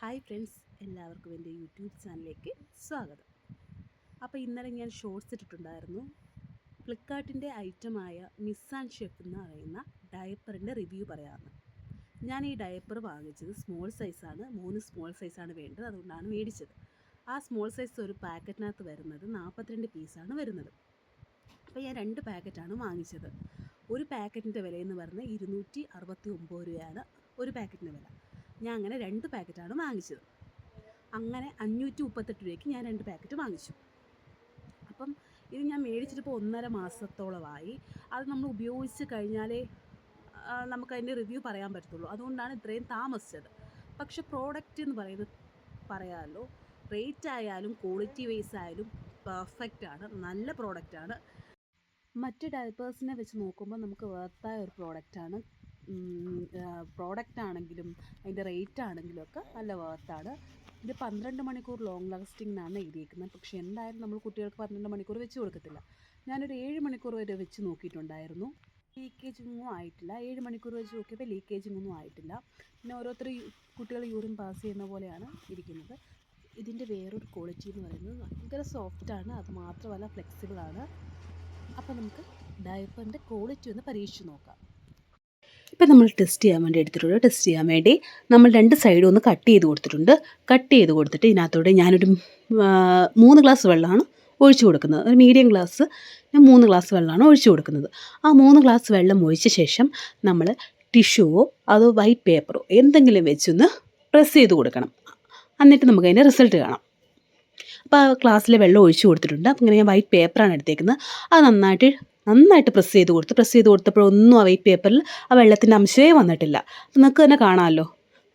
Hi friends എല്ലാവർക്കും എന്റെ YouTube ചാനലിലേക്ക് സ്വാഗതം. അപ്പോൾ ഇന്നലെ ഞാൻ ഷോർട്സ് ഇട്ടിട്ടുണ്ടായിരുന്നു. ഫ്ലിപ്കാർട്ടിന്റെ ഐറ്റമായ മിസ് ആൻഡ് ഷെഫ് എന്ന് പറയുന്ന ഡയപ്പറിന്റെ റിവ്യൂ പറയാമെന്ന്. ഞാൻ ഈ ഡയപ്പർ വാങ്ങിച്ചത് സ്മോൾ സൈസാണ് മൂന്ന് സ്മോൾ സൈസാണ് വേണ്ടത്. അതുകൊണ്ടാണ് മേടിച്ചത്. ആ സ്മോൾ സൈസ് ഒരു പാക്കറ്റിനകത്ത് വരുന്നത് നാൽപ്പത്തിരണ്ട് പീസാണ് വരുന്നത്. അപ്പോൾ ഞാൻ രണ്ട് പാക്കറ്റാണ് വാങ്ങിച്ചത്. ഒരു പാക്കറ്റിന്റെ വിലയെന്ന് പറഞ്ഞാൽ ഇരുന്നൂറ്റി അറുപത്തി ഒമ്പത് രൂപയാണ് ഒരു പാക്കറ്റിന്റെ വില. ഞാൻ അങ്ങനെ രണ്ട് പാക്കറ്റാണ് വാങ്ങിച്ചത്. അങ്ങനെ അഞ്ഞൂറ്റി മുപ്പത്തെട്ട് രൂപയ്ക്ക് ഞാൻ രണ്ട് പാക്കറ്റ് വാങ്ങിച്ചു. അപ്പം ഇത് ഞാൻ മേടിച്ചിട്ടിപ്പോൾ ഒന്നര മാസത്തോളമായി. അത് നമ്മൾ ഉപയോഗിച്ച് കഴിഞ്ഞാലേ നമുക്കതിന്റെ റിവ്യൂ പറയാൻ പറ്റത്തുള്ളൂ. അതുകൊണ്ടാണ് ഇത്രയും താമസിച്ചത്. പക്ഷെ പ്രോഡക്റ്റ് എന്ന് പറയുന്നത് പറയാമല്ലോ റേറ്റ് ആയാലും ക്വാളിറ്റി വൈസ് ആയാലും പെർഫെക്റ്റ് ആണ് നല്ല പ്രോഡക്റ്റാണ് മറ്റ് ഡയപ്പേഴ്സിനെ വെച്ച് നോക്കുമ്പോൾ നമുക്ക് വേർത്തായ ഒരു പ്രോഡക്റ്റാണ് പ്രോഡക്റ്റ് ആണെങ്കിലും അതിന്റെ റേറ്റ് ആണെങ്കിലും ഒക്കെ നല്ല വർത്താണ് ഇത് പന്ത്രണ്ട് മണിക്കൂർ ലോങ് ലാസ്റ്റിംഗ് എന്നാണ് എഴുതിയിരിക്കുന്നത് പക്ഷേ എന്തായാലും നമ്മൾ കുട്ടികൾക്ക് പന്ത്രണ്ട് മണിക്കൂർ വെച്ച് കൊടുക്കത്തില്ല. ഞാനൊരു ഏഴ് മണിക്കൂർ വരെ വെച്ച് നോക്കിയിട്ടുണ്ടായിരുന്നു. ലീക്കേജ് ഒന്നും ആയിട്ടില്ല. ഏഴ് മണിക്കൂർ വെച്ച് നോക്കിയപ്പോൾ ലീക്കേജിങ്ങൊന്നും ആയിട്ടില്ല. പിന്നെ ഓരോരുത്തർ കുട്ടികൾ യൂറിൻ പാസ് ചെയ്യുന്ന പോലെയാണ് ഇരിക്കുന്നത്. ഇതിന്റെ വേറൊരു ക്വാളിറ്റി എന്ന് പറയുന്നത് ഭയങ്കര സോഫ്റ്റാണ് അത് മാത്രമല്ല ഫ്ലെക്സിബിളാണ് അപ്പോൾ നമുക്ക് ഡയപ്പറിന്റെ ക്വാളിറ്റി ഒന്ന് പരീക്ഷിച്ച് നോക്കാം. ഇപ്പം നമ്മൾ ടെസ്റ്റ് ചെയ്യാൻ വേണ്ടി എടുത്തിട്ടുണ്ട് ടെസ്റ്റ് ചെയ്യാൻ വേണ്ടി നമ്മൾ രണ്ട് സൈഡും ഒന്ന് കട്ട് ചെയ്ത് കൊടുത്തിട്ടുണ്ട്. കട്ട് ചെയ്ത് കൊടുത്തിട്ട് ഇതിനകത്തോടെ ഞാനൊരു മൂന്ന് ഗ്ലാസ് വെള്ളമാണ് ഒഴിച്ചു കൊടുക്കുന്നത്. ഒരു മീഡിയം ഗ്ലാസ് ഞാൻ മൂന്ന് ഗ്ലാസ് വെള്ളമാണ് ഒഴിച്ചു കൊടുക്കുന്നത്. ആ മൂന്ന് ഗ്ലാസ് വെള്ളം ഒഴിച്ച ശേഷം നമ്മൾ ടിഷ്യൂവോ അതോ വൈറ്റ് പേപ്പറോ എന്തെങ്കിലും വെച്ചൊന്ന് പ്രസ് ചെയ്ത് കൊടുക്കണം. എന്നിട്ട് നമുക്ക് അതിന്റെ റിസൾട്ട് കാണാം. അപ്പോൾ ആ ക്ലാസ്സിലെ വെള്ളം ഒഴിച്ചു കൊടുത്തിട്ടുണ്ട്. അപ്പം ഇങ്ങനെ ഞാൻ വൈറ്റ് പേപ്പറാണ് എടുത്തേക്കുന്നത്. അത് നന്നായിട്ട് നന്നായിട്ട് പ്രസ് ചെയ്ത് കൊടുത്ത് പ്രസ് ചെയ്ത് കൊടുത്തപ്പോഴൊന്നും ആ വൈറ്റ് പേപ്പറിൽ ആ വെള്ളത്തിന്റെ അംശമേ വന്നിട്ടില്ല. അപ്പം നിങ്ങൾക്ക് തന്നെ കാണാമല്ലോ.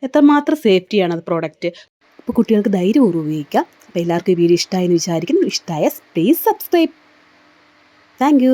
എത്രമാത്രം സേഫ്റ്റിയാണ് അത് പ്രോഡക്റ്റ് അപ്പോൾ കുട്ടികൾക്ക് ധൈര്യപൂർവം ഉപയോഗിക്കാം. അപ്പോൾ എല്ലാവർക്കും ഈ വീഡിയോ ഇഷ്ടമായെന്ന് വിചാരിക്കുന്നു. ഇഷ്ടമായ പ്ലീസ് സബ്സ്ക്രൈബ് താങ്ക്